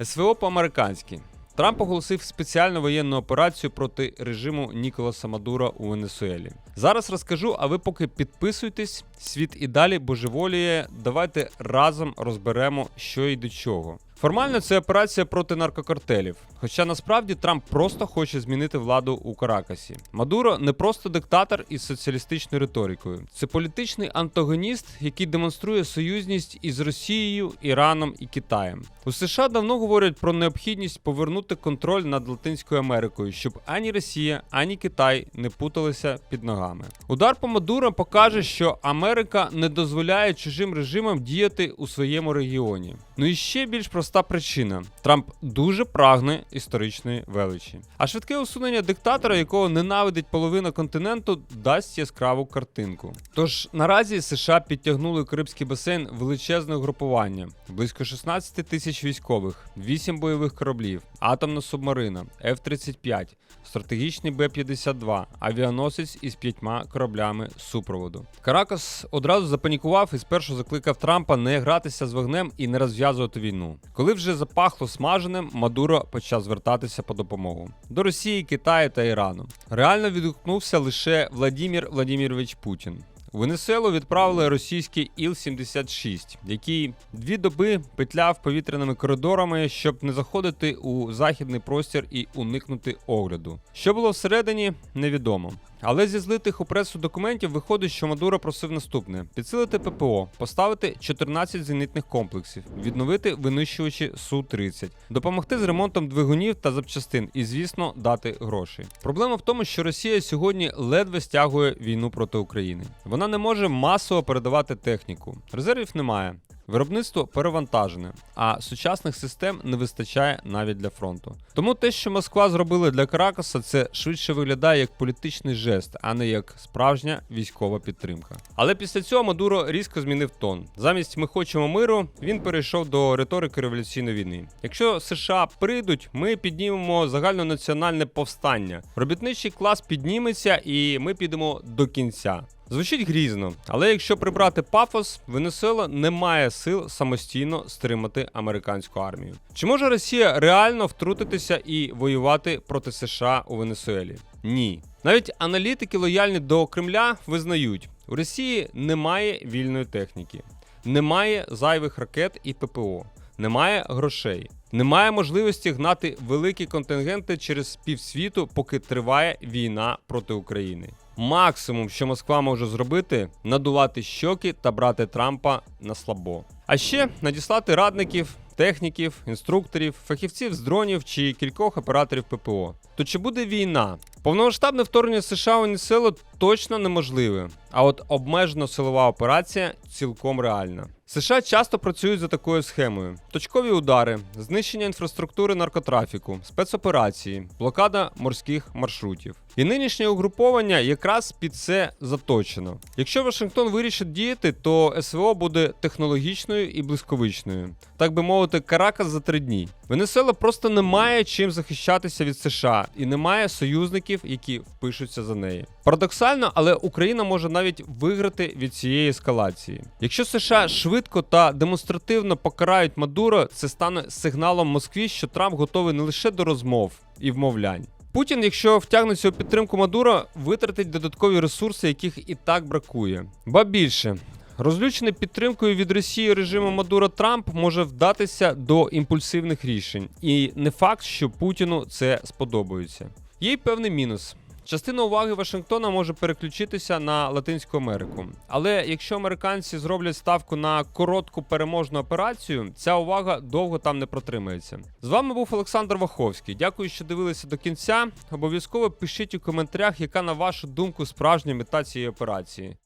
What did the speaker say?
СВО по-американськи. Трамп оголосив спеціальну воєнну операцію проти режиму Ніколаса Мадура у Венесуелі. Зараз розкажу, а ви поки підписуйтесь. Світ і далі божеволіє. Давайте разом розберемо, що і до чого. Формально це операція проти наркокартелів. Хоча насправді Трамп просто хоче змінити владу у Каракасі. Мадуро не просто диктатор із соціалістичною риторикою. Це політичний антагоніст, який демонструє союзність із Росією, Іраном і Китаєм. У США давно говорять про необхідність повернути контроль над Латинською Америкою, щоб ані Росія, ані Китай не путалися під ногами. Удар по Мадуро покаже, що Америка не дозволяє чужим режимам діяти у своєму регіоні. Ну і ще більш проста причина: Трамп дуже прагне історичної величі. А швидке усунення диктатора, якого ненавидить половина континенту, дасть яскраву картинку. Тож наразі США підтягнули Карибський басейн величезне групування, близько 16 тисяч військових, 8 бойових кораблів, атомна субмарина, F-35, стратегічний Б-52, авіаносець із п'ятьма кораблями супроводу. Каракас одразу запанікував і спершу закликав Трампа не гратися з вогнем і не розв'язувати війну. Коли вже запахло смаженим, Мадуро почав звертатися по допомогу до Росії, Китаю та Ірану. Реально відгукнувся лише Владімір Владімірович Путін. У Венесуелу відправили російський Іл-76, який дві доби петляв повітряними коридорами, щоб не заходити у західний простір і уникнути огляду. Що було всередині, невідомо. Але зі злитих у пресу документів виходить, що Мадуро просив наступне: підсилити ППО, поставити 14 зенітних комплексів, відновити винищувачі Су-30, допомогти з ремонтом двигунів та запчастин і, звісно, дати гроші. Проблема в тому, що Росія сьогодні ледве стягує війну проти України. Вона не може масово передавати техніку. Резервів немає. Виробництво перевантажене, а сучасних систем не вистачає навіть для фронту. Тому те, що Москва зробила для Каракаса, це швидше виглядає як політичний жест, а не як справжня військова підтримка. Але після цього Мадуро різко змінив тон. Замість ми хочемо миру, він перейшов до риторики революційної війни. Якщо США прийдуть, ми піднімемо загальнонаціональне повстання. Робітничий клас підніметься, і ми підемо до кінця. Звучить грізно, але якщо прибрати пафос, Венесуела не має сил самостійно стримати американську армію. Чи може Росія реально втрутитися і воювати проти США у Венесуелі? Ні. Навіть аналітики, лояльні до Кремля, визнають, у Росії немає вільної техніки, немає зайвих ракет і ППО, немає грошей. Немає можливості гнати великі контингенти через півсвіту, поки триває війна проти України. Максимум, що Москва може зробити, надувати щоки та брати Трампа на слабо. А ще надіслати радників, техніків, інструкторів, фахівців з дронів чи кількох операторів ППО. То чи буде війна? Повномасштабне вторгнення США у Венесуелу точно неможливе, а от обмежена силова операція цілком реальна. США часто працюють за такою схемою: точкові удари, знищення інфраструктури наркотрафіку, спецоперації, блокада морських маршрутів. І нинішнє угруповання якраз під це заточено. Якщо Вашингтон вирішить діяти, то СВО буде технологічною і блискавичною, так би мовити, Каракас за три дні. Венесуела просто не має чим захищатися від США і не має союзників, які впишуться за неї. Парадоксально, але Україна може навіть виграти від цієї ескалації. Якщо США швидко та демонстративно покарають Мадуро, це стане сигналом Москві, що Трамп готовий не лише до розмов і вмовлянь. Путін, якщо втягнеться у підтримку Мадуро, витратить додаткові ресурси, яких і так бракує. Ба більше. Розлючений підтримкою від Росії режиму Мадура Трамп може вдатися до імпульсивних рішень, і не факт, що Путіну це сподобається. Є й певний мінус. Частина уваги Вашингтона може переключитися на Латинську Америку. Але якщо американці зроблять ставку на коротку переможну операцію, ця увага довго там не протримається. З вами був Олександр Ваховський. Дякую, що дивилися до кінця. Обов'язково пишіть у коментарях, яка на вашу думку справжня мета цієї операції.